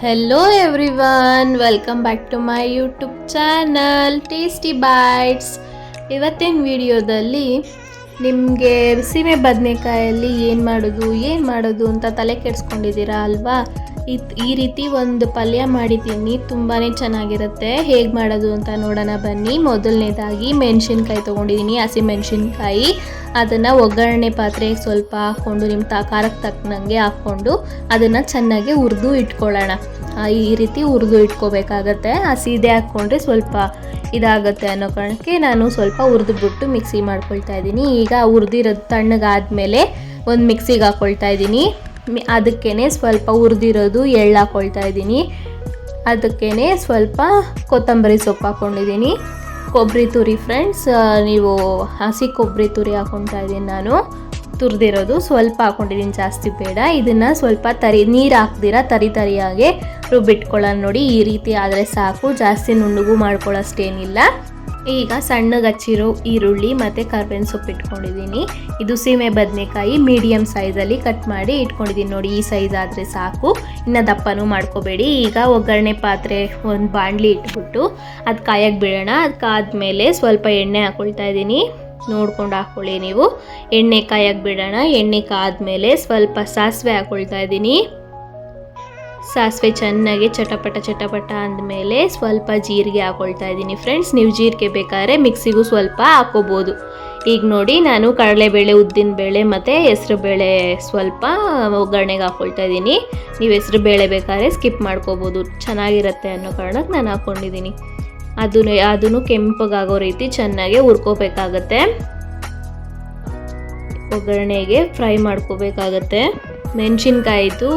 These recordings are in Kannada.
Hello everyone welcome back to my YouTube channel tasty bites ಇವತ್ತಿನ ವಿಡಿಯೋದಲ್ಲಿ ನಿಮಗೆ ಸೀಮೆ ಬದನೆಕಾಯಲ್ಲಿ ಏನು ಮಾಡೋದು ಏನು ಮಾಡೋದು ಅಂತ ತಲೆ ಕೆಡಿಸ್ಕೊಂಡಿದ್ದೀರಾ ಅಲ್ವಾ? ಈ ರೀತಿ ಒಂದು ಪಲ್ಯ ಮಾಡಿದ್ದೀನಿ. ತುಂಬಾ ಚೆನ್ನಾಗಿರುತ್ತೆ. ಹೇಗೆ ಮಾಡೋದು ಅಂತ ನೋಡೋಣ ಬನ್ನಿ. ಮೊದಲನೇದಾಗಿ ಮೆಣಸಿನ್ಕಾಯಿ ತೊಗೊಂಡಿದ್ದೀನಿ ಹಸಿ ಮೆಣಸಿನ್ಕಾಯಿ. ಅದನ್ನು ಒಗ್ಗರಣೆ ಪಾತ್ರೆಗೆ ಸ್ವಲ್ಪ ಹಾಕ್ಕೊಂಡು ನಿಮ್ಮ ತ ಖಾರಕ್ಕೆ ತಕ್ಕನಂಗೆ ಹಾಕ್ಕೊಂಡು ಅದನ್ನು ಚೆನ್ನಾಗಿ ಹುರಿದು ಇಟ್ಕೊಳ್ಳೋಣ. ಆ, ಈ ರೀತಿ ಹುರಿದು ಇಟ್ಕೋಬೇಕಾಗತ್ತೆ. ಹಸಿದೆ ಹಾಕ್ಕೊಂಡ್ರೆ ಸ್ವಲ್ಪ ಇದಾಗುತ್ತೆ ಅನ್ನೋ ಕಾರಣಕ್ಕೆ ನಾನು ಸ್ವಲ್ಪ ಹುರಿದು ಬಿಟ್ಟು ಮಿಕ್ಸಿ ಮಾಡ್ಕೊಳ್ತಾ ಇದ್ದೀನಿ. ಈಗ ಹುರಿದಿರೋದು ತಣ್ಣಗಾದ್ಮೇಲೆ ಒಂದು ಮಿಕ್ಸಿಗೆ ಹಾಕ್ಕೊಳ್ತಾ ಇದ್ದೀನಿ. ಅದಕ್ಕೇನೆ ಸ್ವಲ್ಪ ಹುರಿದಿರೋದು ಎಳ್ಳು ಹಾಕ್ಕೊಳ್ತಾ ಇದ್ದೀನಿ. ಅದಕ್ಕೇ ಸ್ವಲ್ಪ ಕೊತ್ತಂಬರಿ ಸೊಪ್ಪು ಹಾಕ್ಕೊಂಡಿದ್ದೀನಿ ಕೊಬ್ಬರಿ ತುರಿ ಫ್ರೆಂಡ್ಸ್ ನೀವು ಹಸಿ ಕೊಬ್ಬರಿ ತುರಿ ಹಾಕ್ಕೊಳ್ತಾ ಇದ್ದೀನಿ ನಾನು. ತುರಿದಿರೋದು ಸ್ವಲ್ಪ ಹಾಕ್ಕೊಂಡಿದ್ದೀನಿ ಜಾಸ್ತಿ ಬೇಡ. ಇದನ್ನು ಸ್ವಲ್ಪ ತರಿ, ನೀರು ಹಾಕ್ದಿರ ತರಿ ತರಿಯಾಗೆ ರುಬ್ಬಿಟ್ಕೊಳ್ಳೋಣ ನೋಡಿ ಈ ರೀತಿ ಆದರೆ ಸಾಕು. ಜಾಸ್ತಿ ನುಣ್ಣಗೂ ಮಾಡ್ಕೊಳ್ಳೋಷ್ಟೇನಿಲ್ಲ. ಈಗ ಸಣ್ಣಗೆ ಹಚ್ಚಿರೋ ಈರುಳ್ಳಿ ಮತ್ತು ಕರ್ಬೇವಿನ ಸೊಪ್ಪು ಇಟ್ಕೊಂಡಿದ್ದೀನಿ. ಇದು ಸೀಮೆ ಬದನೆಕಾಯಿ ಮೀಡಿಯಮ್ ಸೈಜಲ್ಲಿ ಕಟ್ ಮಾಡಿ ಇಟ್ಕೊಂಡಿದ್ದೀನಿ ನೋಡಿ, ಈ ಸೈಜ್ ಆದರೆ ಸಾಕು. ಇನ್ನು ದಪ್ಪನೂ ಮಾಡ್ಕೋಬೇಡಿ. ಈಗ ಒಗ್ಗರಣೆ ಪಾತ್ರೆ ಒಂದು ಬಾಣಲಿ ಇಟ್ಬಿಟ್ಟು ಅದು ಕಾಯಕ್ಕೆ ಬಿಡೋಣ. ಅದು ಕಾದ್ಮೇಲೆ ಸ್ವಲ್ಪ ಎಣ್ಣೆ ಹಾಕ್ಕೊಳ್ತಾ ಇದ್ದೀನಿ. ನೋಡ್ಕೊಂಡು ಹಾಕ್ಕೊಳ್ಳಿ ನೀವು. ಎಣ್ಣೆ ಕಾಯಕ್ಕೆ ಬಿಡೋಣ. ಎಣ್ಣೆ ಕಾದ್ಮೇಲೆ ಸ್ವಲ್ಪ ಸಾಸಿವೆ ಹಾಕ್ಕೊಳ್ತಾ ಇದ್ದೀನಿ. ಸಾಸಿವೆ ಚೆನ್ನಾಗಿ ಚಟಪಟ ಚಟಪಟ ಅಂದಮೇಲೆ ಸ್ವಲ್ಪ ಜೀರಿಗೆ ಹಾಕೊಳ್ತಾ ಇದ್ದೀನಿ ಫ್ರೆಂಡ್ಸ್ ನೀವು ಜೀರಿಗೆ ಬೇಕಾದ್ರೆ ಮಿಕ್ಸಿಗೂ ಸ್ವಲ್ಪ ಹಾಕೋಬೋದು. ಈಗ ನೋಡಿ, ನಾನು ಕಡಲೆಬೇಳೆ, ಉದ್ದಿನಬೇಳೆ ಮತ್ತು ಹೆಸ್ರುಬೇಳೆ ಸ್ವಲ್ಪ ಒಗ್ಗರಣೆಗೆ ಹಾಕ್ಕೊಳ್ತಾ ಇದ್ದೀನಿ. ನೀವು ಹೆಸ್ರು ಬೇಳೆ ಬೇಕಾದ್ರೆ ಸ್ಕಿಪ್ ಮಾಡ್ಕೋಬೋದು. ಚೆನ್ನಾಗಿರುತ್ತೆ ಅನ್ನೋ ಕಾರಣಕ್ಕೆ ನಾನು ಹಾಕ್ಕೊಂಡಿದ್ದೀನಿ ಅದನ್ನು ಅದನ್ನು ಕೆಂಪಗಾಗೋ ರೀತಿ ಚೆನ್ನಾಗಿ ಹುರ್ಕೋಬೇಕಾಗತ್ತೆ. ಒಗ್ಗರಣೆಗೆ ಫ್ರೈ ಮಾಡ್ಕೋಬೇಕಾಗತ್ತೆ. ಮೆಣಸಿನ್ಕಾಯ್ದು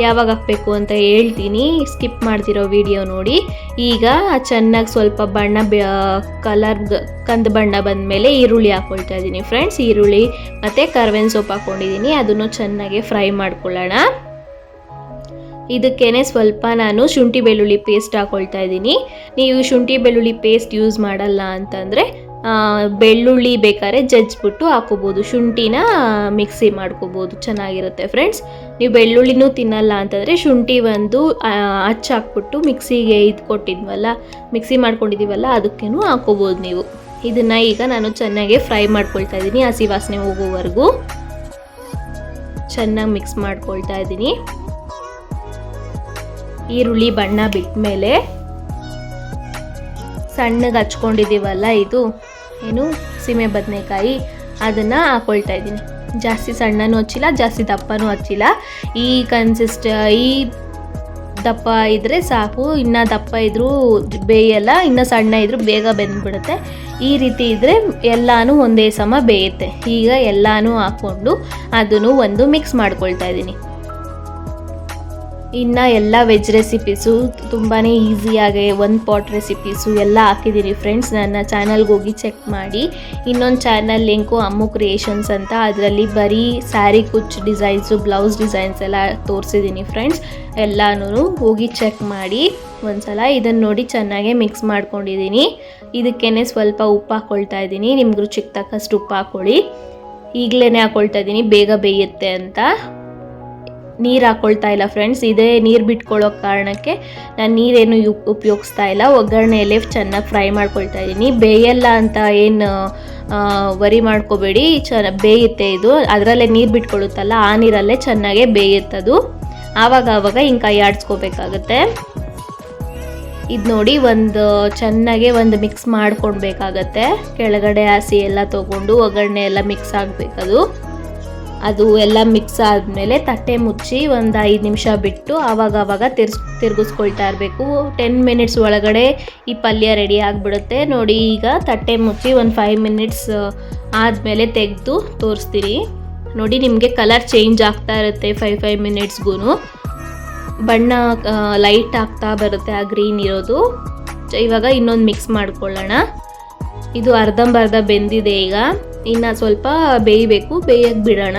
ಯಾವಾಗ ಹಾಕಬೇಕು ಅಂತ ಹೇಳ್ತೀನಿ. ಸ್ಕಿಪ್ ಮಾಡ್ತಿರೋ ವಿಡಿಯೋ ನೋಡಿ. ಈಗ ಚೆನ್ನಾಗಿ ಸ್ವಲ್ಪ ಬಣ್ಣ ಕಲರ್ ಕಂದು ಬಣ್ಣ ಬಂದಮೇಲೆ ಈರುಳ್ಳಿ ಹಾಕ್ಕೊಳ್ತಾ ಇದ್ದೀನಿ ಫ್ರೆಂಡ್ಸ್ ಈರುಳ್ಳಿ ಮತ್ತು ಕರ್ಬೇವಿನ ಸೊಪ್ಪು ಹಾಕ್ಕೊಂಡಿದ್ದೀನಿ ಅದನ್ನು ಚೆನ್ನಾಗಿ ಫ್ರೈ ಮಾಡ್ಕೊಳ್ಳೋಣ. ಇದಕ್ಕೇನೆ ಸ್ವಲ್ಪ ನಾನು ಶುಂಠಿ ಬೆಳ್ಳುಳ್ಳಿ ಪೇಸ್ಟ್ ಹಾಕ್ಕೊಳ್ತಾ ಇದ್ದೀನಿ. ನೀವು ಶುಂಠಿ ಬೆಳ್ಳುಳ್ಳಿ ಪೇಸ್ಟ್ ಯೂಸ್ ಮಾಡಲ್ಲ ಅಂತಂದರೆ ಬೆಳ್ಳುಳ್ಳಿ ಬೇಕಾದ್ರೆ ಜಜ್ಜಿಬಿಟ್ಟು ಹಾಕೋಬೋದು. ಶುಂಠಿನ ಮಿಕ್ಸಿ ಮಾಡ್ಕೋಬೋದು. ಚೆನ್ನಾಗಿರುತ್ತೆ ಫ್ರೆಂಡ್ಸ್ ನೀವು ಬೆಳ್ಳುಳ್ಳಿನೂ ತಿನ್ನಲ್ಲ ಅಂತಂದರೆ ಶುಂಠಿ ಒಂದು ಹಚ್ಚಾಕ್ಬಿಟ್ಟು ಮಿಕ್ಸಿಗೆ ಇದು ಕೊಟ್ಟಿದ್ವಲ್ಲ ಮಿಕ್ಸಿ ಮಾಡ್ಕೊಂಡಿದ್ದೀವಲ್ಲ ಅದಕ್ಕೇನು ಹಾಕೋಬೋದು ನೀವು. ಇದನ್ನು ಈಗ ನಾನು ಚೆನ್ನಾಗಿ ಫ್ರೈ ಮಾಡ್ಕೊಳ್ತಾ ಇದ್ದೀನಿ ಹಸಿ ವಾಸನೆ ಹೋಗೋವರೆಗೂ. ಚೆನ್ನಾಗಿ ಮಿಕ್ಸ್ ಮಾಡ್ಕೊಳ್ತಾ ಇದ್ದೀನಿ. ಈರುಳ್ಳಿ ಬಣ್ಣ ಬಿಟ್ಟ ಮೇಲೆ ಸಣ್ಣಗೆ ಹಚ್ಕೊಂಡಿದ್ದೀವಲ್ಲ ಇದು? ಏನು? ಸೀಮೆ ಬದನೆಕಾಯಿ. ಅದನ್ನು ಹಾಕ್ಕೊಳ್ತಾ ಇದ್ದೀನಿ. ಜಾಸ್ತಿ ಸಣ್ಣನೂ ಹಚ್ಚಿಲ್ಲ, ಜಾಸ್ತಿ ದಪ್ಪನೂ ಹಚ್ಚಿಲ್ಲ. ಈ ಕನ್ಸಿಸ್ಟ್ ಈ ದಪ್ಪ ಇದ್ದರೆ ಸಾಕು, ಇನ್ನು ದಪ್ಪ ಇದ್ದರೂ ಬೇಯಲ್ಲ, ಇನ್ನು ಸಣ್ಣ ಇದ್ದರೂ ಬೇಗ ಬೆಂದ್ಬಿಡುತ್ತೆ. ಈ ರೀತಿ ಇದ್ದರೆ ಎಲ್ಲನೂ ಒಂದೇ ಸಮ ಬೇಯುತ್ತೆ. ಈಗ ಎಲ್ಲನೂ ಹಾಕ್ಕೊಂಡು ಅದನ್ನು ಒಂದು ಮಿಕ್ಸ್ ಮಾಡ್ಕೊಳ್ತಾ ಇದ್ದೀನಿ. ಇನ್ನು ಎಲ್ಲ ವೆಜ್ ರೆಸಿಪೀಸು ತುಂಬಾ ಈಸಿಯಾಗಿ ಒಂದು ಪಾಟ್ ರೆಸಿಪೀಸು ಎಲ್ಲ ಹಾಕಿದ್ದೀನಿ ಫ್ರೆಂಡ್ಸ್ ನನ್ನ ಚಾನಲ್ಗೆ ಹೋಗಿ ಚೆಕ್ ಮಾಡಿ. ಇನ್ನೊಂದು ಚಾನಲ್ ಲಿಂಕು ಅಮ್ಮು ಕ್ರಿಯೇಷನ್ಸ್ ಅಂತ. ಅದರಲ್ಲಿ ಬರೀ ಸ್ಯಾರಿ ಕುಚ್ ಡಿಸೈನ್ಸು ಬ್ಲೌಸ್ ಡಿಸೈನ್ಸ್ ಎಲ್ಲ ತೋರಿಸಿದ್ದೀನಿ ಫ್ರೆಂಡ್ಸ್ ಎಲ್ಲನೂ ಹೋಗಿ ಚೆಕ್ ಮಾಡಿ. ಒಂದ್ಸಲ ಇದನ್ನು ನೋಡಿ ಚೆನ್ನಾಗೆ ಮಿಕ್ಸ್ ಮಾಡ್ಕೊಂಡಿದ್ದೀನಿ ಇದಕ್ಕೇ ಸ್ವಲ್ಪ ಉಪ್ಪು ಹಾಕ್ಕೊಳ್ತಾ ಇದ್ದೀನಿ ನಿಮ್ಗೆ ರುಚಿಗೆ ತಕ್ಕಷ್ಟು ಉಪ್ಪು ಹಾಕ್ಕೊಳ್ಳಿ ಈಗಲೇ ಹಾಕ್ಕೊಳ್ತಾ ಇದ್ದೀನಿ ಬೇಗ ಬೇಯುತ್ತೆ ಅಂತ. ನೀರು ಹಾಕ್ಕೊಳ್ತಾ ಇಲ್ಲ ಫ್ರೆಂಡ್ಸ್ ಇದೇ ನೀರು ಬಿಟ್ಕೊಳ್ಳೋ ಕಾರಣಕ್ಕೆ ನಾನು ನೀರೇನು ಯು, ಉಪಯೋಗಿಸ್ತಾ ಇಲ್ಲ. ಒಗ್ಗರಣೆಯಲ್ಲೇ ಚೆನ್ನಾಗಿ ಫ್ರೈ ಮಾಡ್ಕೊಳ್ತಾ ಇದ್ದೀನಿ ಬೇಯಲ್ಲ ಅಂತ ಏನು ವರಿ ಮಾಡ್ಕೋಬೇಡಿ. ಚೆನ್ನ ಬೇಯುತ್ತೆ ಇದು. ಅದರಲ್ಲೇ ನೀರು ಬಿಟ್ಕೊಳ್ಳುತ್ತಲ್ಲ, ಆ ನೀರಲ್ಲೇ ಚೆನ್ನಾಗೇ ಬೇಯುತ್ತದು. ಆವಾಗ ಆವಾಗ ಹಿಂಗೆ ಕೈ ಆಡಿಸ್ಕೋಬೇಕಾಗತ್ತೆ. ಇದು ನೋಡಿ ಒಂದು, ಚೆನ್ನಾಗೆ ಒಂದು ಮಿಕ್ಸ್ ಮಾಡ್ಕೊಳ್ಬೇಕಾಗತ್ತೆ ಕೆಳಗಡೆ ಹಸಿ ಎಲ್ಲ ತೊಗೊಂಡು ಒಗ್ಗರಣೆ ಎಲ್ಲ ಮಿಕ್ಸ್ ಆಗಬೇಕದು. ಅದು ಎಲ್ಲ ಮಿಕ್ಸ್ ಆದಮೇಲೆ ತಟ್ಟೆ ಮುಚ್ಚಿ ಒಂದು ಐದು ನಿಮಿಷ ಬಿಟ್ಟು ಆವಾಗ ಆವಾಗ ತಿರ್ಸ್, ತಿರುಗಿಸ್ಕೊಳ್ತಾ ಇರಬೇಕು. ಟೆನ್ ಮಿನಿಟ್ಸ್ ಒಳಗಡೆ ಈ ಪಲ್ಯ ರೆಡಿ ಆಗಿಬಿಡುತ್ತೆ. ನೋಡಿ ಈಗ ತಟ್ಟೆ ಮುಚ್ಚಿ ಒಂದು ಫೈವ್ ಮಿನಿಟ್ಸ್ ಆದಮೇಲೆ ತೆಗೆದು ತೋರಿಸ್ತೀನಿ ನೋಡಿ ನಿಮಗೆ ಕಲರ್ ಚೇಂಜ್ ಆಗ್ತಾ ಇರುತ್ತೆ ಫೈವ್ ಫೈವ್ ಮಿನಿಟ್ಸ್ಗೂ ಬಣ್ಣ ಲೈಟ್ ಆಗ್ತಾ ಬರುತ್ತೆ ಆ ಗ್ರೀನ್ ಇರೋದು. ಇವಾಗ ಇನ್ನೊಂದು ಮಿಕ್ಸ್ ಮಾಡ್ಕೊಳ್ಳೋಣ. ಇದು ಅರ್ಧಂಬರ್ಧ ಬೆಂದಿದೆ ಈಗ. ಇನ್ನು ಸ್ವಲ್ಪ ಬೇಯಬೇಕು ಬೇಯಕ್ಕೆ ಬಿಡೋಣ.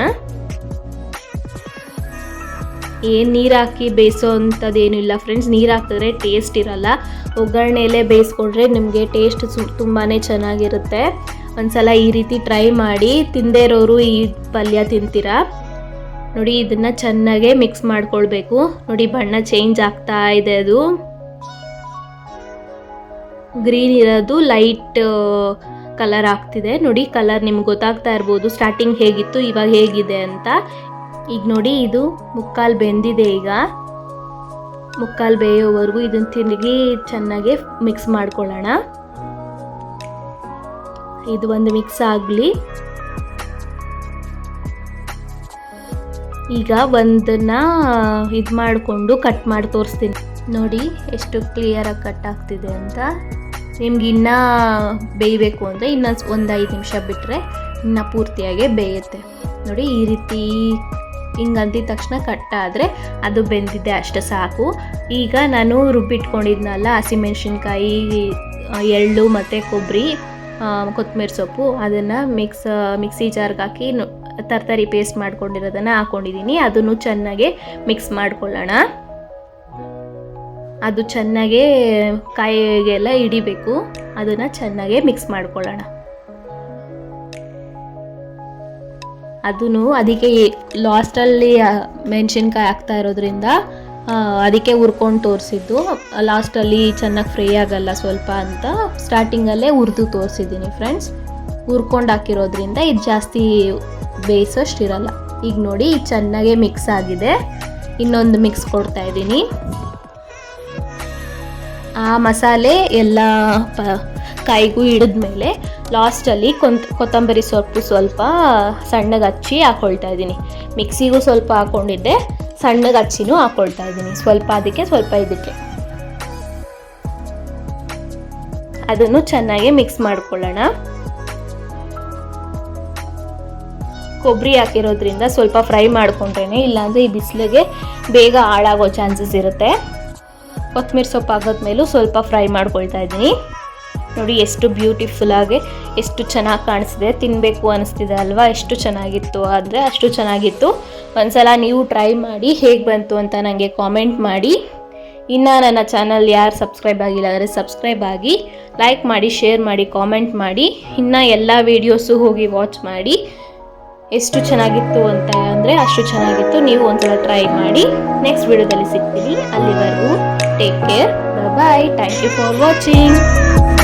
ಏನು ನೀರು ಹಾಕಿ ಬೇಯಿಸೋ ಇಲ್ಲ ಫ್ರೆಂಡ್ಸ್ ನೀರು ಹಾಕಿದ್ರೆ ಟೇಸ್ಟ್ ಇರಲ್ಲ. ಒಗ್ಗರಣೆಯಲ್ಲೇ ಬೇಯಿಸ್ಕೊಂಡ್ರೆ ನಿಮಗೆ ಟೇಸ್ಟ್ ಸು ತುಂಬಾ ಚೆನ್ನಾಗಿರುತ್ತೆ. ಒಂದ್ಸಲ ಈ ರೀತಿ ಟ್ರೈ ಮಾಡಿ, ತಿಂದೇ ಇರೋರು ಈ ಪಲ್ಯ ತಿಂತೀರಾ? ನೋಡಿ, ಇದನ್ನು ಚೆನ್ನಾಗೆ ಮಿಕ್ಸ್ ಮಾಡ್ಕೊಳ್ಬೇಕು. ನೋಡಿ, ಬಣ್ಣ ಚೇಂಜ್ ಆಗ್ತಾ ಇದೆ ಅದು. ಗ್ರೀನ್ ಇರೋದು ಲೈಟ್ ಕಲರ್ ಆಗ್ತಿದೆ. ನೋಡಿ, ಕಲರ್ ನಿಮ್ಗೆ ಗೊತ್ತಾಗ್ತಾ ಇರ್ಬೋದು ಸ್ಟಾರ್ಟಿಂಗ್ ಹೇಗಿತ್ತು, ಇವಾಗ ಹೇಗಿದೆ ಅಂತ. ಈಗ ನೋಡಿ, ಇದು ಮುಕ್ಕಾಲು ಬೆಂದಿದೆ ಈಗ. ಮುಕ್ಕಾಲು ಬೇಯೋವರೆಗೂ ಇದನ್ನ ತಿರುಗಿ ಚೆನ್ನಾಗಿ ಮಿಕ್ಸ್ ಮಾಡ್ಕೊಳ್ಳೋಣ. ಇದು ಒಂದು ಮಿಕ್ಸ್ ಆಗಲಿ. ಈಗ ಒಂದನ್ನ ಇದು ಮಾಡಿಕೊಂಡು ಕಟ್ ಮಾಡಿ ತೋರಿಸ್ತೀನಿ. ನೋಡಿ, ಎಷ್ಟು ಕ್ಲಿಯರಾಗಿ ಕಟ್ ಆಗ್ತಿದೆ ಅಂತ. ನಿಮ್ಗೆ ಇನ್ನೂ ಬೇಯಬೇಕು ಅಂದರೆ ಇನ್ನೊಂದು ಒಂದು ಐದು ನಿಮಿಷ ಬಿಟ್ಟರೆ ಇನ್ನು ಪೂರ್ತಿಯಾಗಿ ಬೇಯುತ್ತೆ. ನೋಡಿ, ಈ ರೀತಿ ಹಿಂಗೆ ಅಂದಿದ ತಕ್ಷಣ ಕಟ್ ಆದರೆ ಅದು ಬೆಂದಿದೆ ಅಷ್ಟು ಸಾಕು. ಈಗ ನಾನು ರುಬ್ಬಿಟ್ಕೊಂಡಿದ್ನಲ್ಲ ಹಸಿಮೆಣ್ಸಿನ್ಕಾಯಿ ಎಳ್ಳು ಮತ್ತು ಕೊಬ್ಬರಿ ಕೊತ್ತಂಬರಿ ಸೊಪ್ಪು, ಅದನ್ನು ಮಿಕ್ಸ್ ಮಿಕ್ಸಿ ಜಾರ್ಗೆ ಹಾಕಿ ತರ್ತರಿ ಪೇಸ್ಟ್ ಮಾಡ್ಕೊಂಡಿರೋದನ್ನು ಹಾಕ್ಕೊಂಡಿದ್ದೀನಿ ಅದನ್ನು ಚೆನ್ನಾಗೆ ಮಿಕ್ಸ್ ಮಾಡ್ಕೊಳ್ಳೋಣ. ಅದು ಚೆನ್ನಾಗೇ ಕಾಯಿಗೆಲ್ಲ ಹಿಡಿಬೇಕು. ಅದನ್ನು ಚೆನ್ನಾಗೇ ಮಿಕ್ಸ್ ಮಾಡ್ಕೊಳ್ಳೋಣ. ಅದನ್ನು ಅದಕ್ಕೆ ಲಾಸ್ಟಲ್ಲಿ ಮೆಣಸಿನ್ಕಾಯಿ ಹಾಕ್ತಾ ಇರೋದ್ರಿಂದ ಅದಕ್ಕೆ ಹುರ್ಕೊಂಡು ತೋರಿಸಿದ್ದು. ಲಾಸ್ಟಲ್ಲಿ ಚೆನ್ನಾಗಿ ಫ್ರೈ ಆಗಲ್ಲ ಸ್ವಲ್ಪ ಅಂತ. ಸ್ಟಾರ್ಟಿಂಗಲ್ಲೇ ಹುರಿದು ತೋರಿಸಿದ್ದೀನಿ ಫ್ರೆಂಡ್ಸ್ ಹುರ್ಕೊಂಡು ಹಾಕಿರೋದ್ರಿಂದ ಇದು ಜಾಸ್ತಿ ಬೇಯಿಸೋಷ್ಟಿರಲ್ಲ ಈಗ ನೋಡಿ, ಚೆನ್ನಾಗೇ ಮಿಕ್ಸ್ ಆಗಿದೆ. ಇನ್ನೊಂದು ಮಿಕ್ಸ್ ಕೊಡ್ತಾ ಇದ್ದೀನಿ. ಆ ಮಸಾಲೆ ಎಲ್ಲ, ಪ, ಕಾಯಿಗೂ ಹಿಡಿದ್ಮೇಲೆ ಲಾಸ್ಟಲ್ಲಿ ಕೊಂತ್, ಕೊತ್ತಂಬರಿ ಸೊಪ್ಪು ಸ್ವಲ್ಪ ಸಣ್ಣಗೆ ಹಚ್ಚಿ ಹಾಕ್ಕೊಳ್ತಾ ಇದ್ದೀನಿ. ಮಿಕ್ಸಿಗೂ ಸ್ವಲ್ಪ ಹಾಕ್ಕೊಂಡಿದ್ದೆ ಸಣ್ಣಗೆ ಹಚ್ಚಿನೂ ಹಾಕ್ಕೊಳ್ತಾ ಇದ್ದೀನಿ. ಸ್ವಲ್ಪ ಅದಕ್ಕೆ, ಸ್ವಲ್ಪ ಇದಕ್ಕೆ. ಅದನ್ನು ಚೆನ್ನಾಗಿ ಮಿಕ್ಸ್ ಮಾಡ್ಕೊಳ್ಳೋಣ. ಕೊಬ್ಬರಿ ಹಾಕಿರೋದ್ರಿಂದ ಸ್ವಲ್ಪ ಫ್ರೈ ಮಾಡ್ಕೊಂಡ್ರೇ ಇಲ್ಲಾಂದರೆ ಈ ಬಿಸಿಲಿಗೆ ಬೇಗ ಹಾಳಾಗೋ ಚಾನ್ಸಸ್ ಇರುತ್ತೆ. ಕೊತ್ತಂಬರಿ ಸೊಪ್ಪು ಹಾಕಿದ್ಮೇಲೂ ಸ್ವಲ್ಪ ಫ್ರೈ ಮಾಡ್ಕೊಳ್ತಾ ಇದ್ದೀನಿ. ನೋಡಿ ಎಷ್ಟು ಬ್ಯೂಟಿಫುಲ್ಲಾಗಿ ಎಷ್ಟು ಚೆನ್ನಾಗಿ ಕಾಣಿಸ್ತಿದೆ. ತಿನ್ನಬೇಕು ಅನಿಸ್ತಿದೆ ಅಲ್ವಾ? ಎಷ್ಟು ಚೆನ್ನಾಗಿತ್ತು ಆದರೆ ಅಷ್ಟು ಚೆನ್ನಾಗಿತ್ತು. ಒಂದ್ಸಲ ನೀವು ಟ್ರೈ ಮಾಡಿ ಹೇಗೆ ಬಂತು ಅಂತ ನನಗೆ ಕಾಮೆಂಟ್ ಮಾಡಿ. ಇನ್ನು ನನ್ನ ಚಾನಲ್ ಯಾರು ಸಬ್ಸ್ಕ್ರೈಬ್ ಆಗಿಲ್ಲ ಅಂದರೆ ಸಬ್ಸ್ಕ್ರೈಬ್ ಆಗಿ ಲೈಕ್ ಮಾಡಿ ಶೇರ್ ಮಾಡಿ ಕಾಮೆಂಟ್ ಮಾಡಿ. ಇನ್ನು ಎಲ್ಲ ವೀಡಿಯೋಸು ಹೋಗಿ ವಾಚ್ ಮಾಡಿ. ಎಷ್ಟು ಚೆನ್ನಾಗಿತ್ತು ಅಂತ ಅಂದರೆ ಅಷ್ಟು ಚೆನ್ನಾಗಿತ್ತು. ನೀವು ಒಂದ್ಸಲ ಟ್ರೈ ಮಾಡಿ. ನೆಕ್ಸ್ಟ್ ವಿಡಿಯೋದಲ್ಲಿ ಸಿಗ್ತೀನಿ. ಅಲ್ಲಿವರೆಗೂ Take care. Bye bye. Thank you for watching.